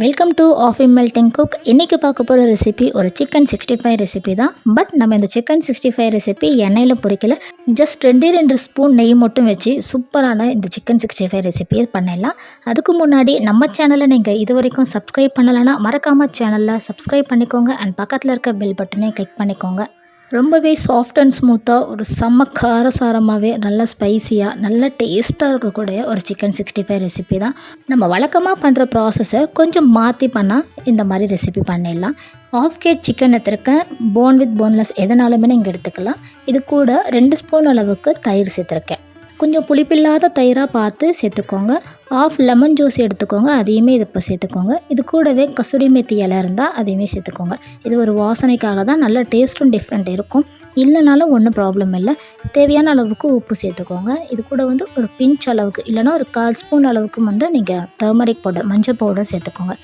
Welcome to ஆஃபி melting cook இன்றைக்கி பார்க்க போகிற ரெசிபி ஒரு சிக்கன் சிக்ஸ்டி ஃபைவ் ரெசிபி தான். பட் நம்ம இந்த சிக்கன் சிக்ஸ்டி ஃபைவ் ரெசிபி எண்ணெயில் பொறிக்கல. ஜஸ்ட் ரெண்டே ரெண்டு ஸ்பூன் நெய் மட்டும் வச்சு சூப்பரான இந்த சிக்கன் சிக்ஸ்டி ஃபைவ் ரெசிபியை பண்ணிடலாம் அதுக்கு முன்னாடி நம்ம சேனலை நீங்கள் இது வரைக்கும் சப்ஸ்கிரைப் பண்ணலைன்னா மறக்காமல் சேனலில் சப்ஸ்கிரைப் பண்ணிக்கோங்க. அண்ட் பக்கத்தில் இருக்க பெல் பட்டனை கிளிக் பண்ணிக்கோங்க. ரொம்பவே சாஃப்ட் அண்ட் ஸ்மூத்தாக ஒரு செம்ம காரசாரமாகவே நல்ல ஸ்பைசியாக நல்ல டேஸ்ட்டாக இருக்கக்கூடிய ஒரு சிக்கன் சிக்ஸ்டி ஃபைவ் ரெசிபி தான். நம்ம வழக்கமாக பண்ணுற ப்ராசஸை கொஞ்சம் மாற்றி பண்ணால் இந்த மாதிரி ரெசிபி பண்ணிடலாம். ஆஃப் கேஜ் சிக்கன் எடுத்திருக்கேன். போன் வித் போன்லெஸ் எதனாலுமே நீங்கள் எடுத்துக்கலாம். இது கூட ரெண்டு ஸ்பூன் அளவுக்கு தயிர் சேர்த்துருக்கேன். கொஞ்சம் புளிப்பில்லாத தயிராக பார்த்து சேர்த்துக்கோங்க. ஆஃப் லெமன் ஜூஸ் எடுத்துக்கோங்க. அதையுமே இது இப்போ சேர்த்துக்கோங்க. இது கூடவே கசூரி மெத்தி இலை இருந்தால் அதையுமே சேர்த்துக்கோங்க. இது ஒரு வாசனைக்காக தான் நல்ல டேஸ்ட்டும் டிஃப்ரெண்ட் இருக்கும். இல்லைனாலும் ஒன்றும் ப்ராப்ளம் இல்லை. தேவையான அளவுக்கு உப்பு சேர்த்துக்கோங்க. இது கூட வந்து ஒரு பிஞ்ச் அளவுக்கு இல்லைனா ஒரு கால் ஸ்பூன் அளவுக்கு வந்து நீங்கள் டர்மரிக் பவுடர் மஞ்சள் பவுடர் சேர்த்துக்கோங்க.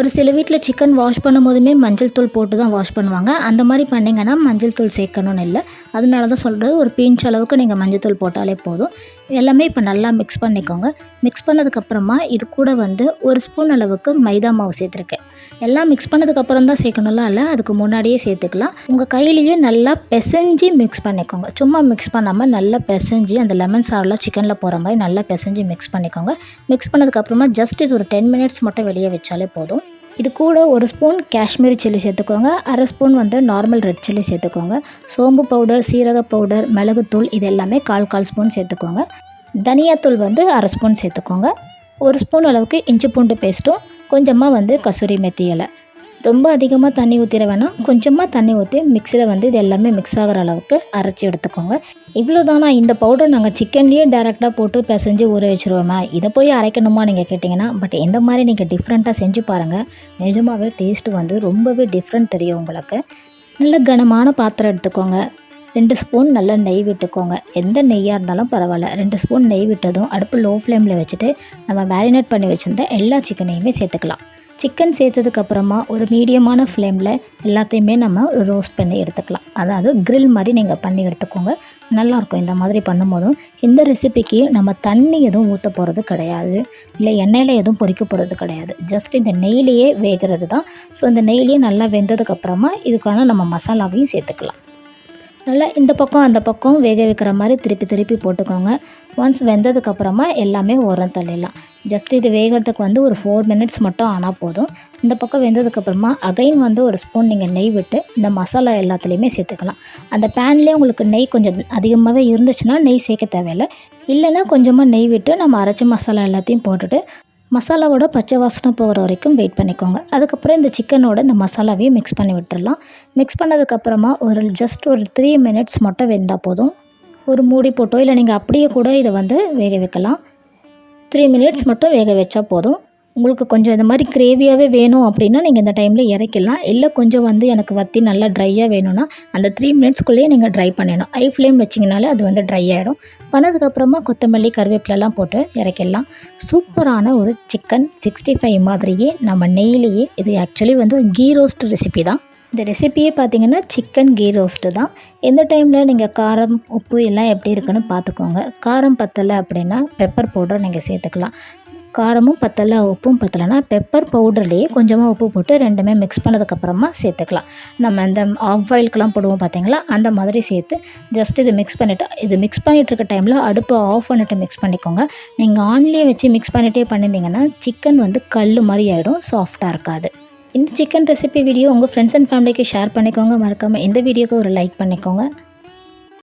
ஒரு சில வீட்டில் சிக்கன் வாஷ் பண்ணும் போதுமே மஞ்சள் தூள் போட்டு தான் வாஷ் பண்ணுவாங்க. அந்த மாதிரி பண்ணிங்கன்னா மஞ்சள் தூள் சேர்க்கணும்னு இல்லை. அதனால தான் சொல்கிறது ஒரு பீஞ்ச் அளவுக்கு நீங்கள் மஞ்சள் தூள் போட்டாலே போதும். எல்லாமே இப்போ நல்லா மிக்ஸ் பண்ணிக்கோங்க. மிக்ஸ் பண்ணதுக்கப்புறமா இது கூட வந்து ஒரு ஸ்பூன் அளவுக்கு மைதா மாவு சேர்த்துருக்கேன். எல்லாம் மிக்ஸ் பண்ணதுக்கப்புறம் தான் சேர்க்கணும்லாம் இல்லை. அதுக்கு முன்னாடியே சேர்த்துக்கலாம். உங்கள் கையிலேயே நல்லா பிசைஞ்சு மிக்ஸ் பண்ணிக்கோங்க. சும்மா மிக்ஸ் பண்ணாமல் நல்லா பிசைஞ்சு அந்த லெமன் சாரெலாம் சிக்கனில் போகிற மாதிரி நல்லா பிசைஞ்சு மிக்ஸ் பண்ணிக்கோங்க. மிக்ஸ் பண்ணதுக்கப்புறமா ஜஸ்ட் இது ஒரு டென் மினிட்ஸ் மட்டும் வெளியே வச்சாலே போதும். இது கூட ஒரு ஸ்பூன் காஷ்மீரி சில்லி சேர்த்துக்கோங்க. அரை ஸ்பூன் வந்து நார்மல் ரெட் சில்லி சேர்த்துக்கோங்க. சோம்பு பவுடர் சீரக பவுடர் மிளகுத்தூள் இது எல்லாமே கால் கால் ஸ்பூன் சேர்த்துக்கோங்க. தனியாத்தூள் வந்து அரை ஸ்பூன் சேர்த்துக்கோங்க. ஒரு ஸ்பூன் அளவுக்கு இஞ்சி பூண்டு பேஸ்ட்டும் கொஞ்சமாக வந்து கசூரி மெத்தி இலை. ரொம்ப அதிகமாக தண்ணி ஊற்றிட வேணாம். கொஞ்சமாக தண்ணி ஊற்றி மிக்சியில் வந்து இது எல்லாமே மிக்ஸ் ஆகிற அளவுக்கு அரைச்சி எடுத்துக்கோங்க. இவ்வளோ தானா இந்த பவுடர் நாங்கள் சிக்கன்லேயே டேரெக்டாக போட்டு பிசைஞ்சு ஊற வச்சுருவோமா? இதை போய் அரைக்கணுமா நீங்கள் கேட்டிங்கன்னா? பட் இந்த மாதிரி நீங்கள் டிஃப்ரெண்ட்டாக செஞ்சு பாருங்கள் நிஜமாகவே டேஸ்ட்டு வந்து ரொம்பவே டிஃப்ரெண்ட் தெரியும் உங்களுக்கு. நல்ல கனமான பாத்திரம் எடுத்துக்கோங்க. ரெண்டு ஸ்பூன் நல்லா நெய் விட்டுக்கோங்க. எந்த நெய்யாக இருந்தாலும் பரவாயில்ல. ரெண்டு ஸ்பூன் நெய் விட்டதும் அடுப்பு லோ ஃப்ளேமில் வச்சுட்டு நம்ம மேரினேட் பண்ணி வச்சுருந்த எல்லா சிக்கனையுமே சேர்த்துக்கலாம். சிக்கன் சேர்த்ததுக்கப்புறமா ஒரு மீடியமான ஃப்ளேமில் எல்லாத்தையுமே நம்ம ரோஸ்ட் பண்ணி எடுத்துக்கலாம். அதாவது க்ரில் மாதிரி நீங்கள் பண்ணி எடுத்துக்கோங்க. நல்லாயிருக்கும் இந்த மாதிரி பண்ணும்போதும். இந்த ரெசிபிக்கு நம்ம தண்ணி எதுவும் ஊற்ற போகிறது கிடையாது. இல்லை எண்ணெயில் எதுவும் பொறிக்க போகிறது கிடையாது. ஜஸ்ட் இந்த நெய்லேயே வேகிறது தான். ஸோ இந்த நெய்லேயே நல்லா வெந்ததுக்கப்புறமா இதுக்கான நம்ம மசாலாவையும் சேர்த்துக்கலாம். நல்லா இந்த பக்கம் அந்த பக்கம் வேக வைக்கிற மாதிரி திருப்பி திருப்பி போட்டுக்கோங்க. ஒன்ஸ் வெந்ததுக்கப்புறமா எல்லாமே உரம் தள்ளிடலாம் ஜஸ்ட் இது வேகிறதுக்கு வந்து ஒரு ஃபோர் மினிட்ஸ் மட்டும் ஆனால் போதும். இந்த பக்கம் வெந்ததுக்கப்புறமா அகைன் வந்து ஒரு ஸ்பூன் நீங்கள் நெய் விட்டு இந்த மசாலா எல்லாத்துலேயுமே சேர்த்துக்கலாம். அந்த பேன்லேயே உங்களுக்கு நெய் கொஞ்சம் அதிகமாகவே இருந்துச்சுன்னா நெய் சேர்க்க தேவையில்லை. இல்லைன்னா கொஞ்சமாக நெய் விட்டு நம்ம அரைச்ச மசாலா எல்லாத்தையும் போட்டுட்டு மசாலாவோட பச்சை வாசனை போகிற வரைக்கும் வெயிட் பண்ணிக்கோங்க. அதுக்கப்புறம் இந்த சிக்கனோட இந்த மசாலாவையும் மிக்ஸ் பண்ணி விட்டுடலாம் மிக்ஸ் பண்ணதுக்கப்புறமா ஒரு ஜஸ்ட் ஒரு த்ரீ மினிட்ஸ் மட்டும் வெந்தால் போதும். ஒரு மூடி போட்டோ இல்லை நீங்கள் அப்படியே கூட இதை வந்து வேக வைக்கலாம். த்ரீ மினிட்ஸ் மட்டும் வேக வச்சா போதும். உங்களுக்கு கொஞ்சம் இந்த மாதிரி கிரேவியாகவே வேணும் அப்படின்னா நீங்கள் இந்த டைமில் இறக்கிடலாம். இல்லை கொஞ்சம் வந்து எனக்கு வற்றி நல்லா ட்ரையாக வேணும்னா அந்த த்ரீ மினிட்ஸ்க்குள்ளேயே நீங்கள் ட்ரை பண்ணிடணும். ஐ ஃப்ளேம் வச்சிங்கனாலே அது வந்து ட்ரை ஆகிடும் பண்ணதுக்கப்புறமா கொத்தமல்லி கருவேப்பிலலாம் போட்டு இறக்கிடலாம். சூப்பரான ஒரு சிக்கன் சிக்ஸ்டி ஃபைவ் மாதிரியே நம்ம நெய்லேயே இது ஆக்சுவலி வந்து கீ ரோஸ்ட் ரெசிபி தான். இந்த ரெசிபியே பார்த்தீங்கன்னா சிக்கன் கீ ரோஸ்ட்டு தான். எந்த டைமில் நீங்கள் காரம் உப்பு எல்லாம் எப்படி இருக்குன்னு பார்த்துக்கோங்க காரம் பத்தலை அப்படின்னா பெப்பர் பவுடர் நீங்கள் சேர்த்துக்கலாம். காரமும் பத்தலை உப்பும் பத்தலைன்னா பெப்பர் பவுடர்லேயே கொஞ்சமாக உப்பு போட்டு ரெண்டுமே மிக்ஸ் பண்ணதுக்கப்புறமா சேர்த்துக்கலாம். நம்ம இந்த ஆஃப் ஆயிலுக்கெலாம் போடுவோம் பார்த்தீங்களா அந்த மாதிரி சேர்த்து ஜஸ்ட் இது மிக்ஸ் பண்ணிவிட்டு இது மிக்ஸ் பண்ணிகிட்டு இருக்க டைமில் அடுப்பை ஆஃப் பண்ணிவிட்டு மிக்ஸ் பண்ணிக்கோங்க. நீங்கள் ஆன்லேயே வச்சு மிக்ஸ் பண்ணிகிட்டே பண்ணியிருந்தீங்கன்னா சிக்கன் வந்து கல் மாதிரி ஆகிடும் சாஃப்டாக இருக்காது. இந்த சிக்கன் ரெசிபி வீடியோ உங்கள் ஃப்ரெண்ட்ஸ் அண்ட் ஃபேமிலிக்கு ஷேர் பண்ணிக்கோங்க. மறக்காமல் இந்த வீடியோக்கு ஒரு லைக் பண்ணிக்கோங்க.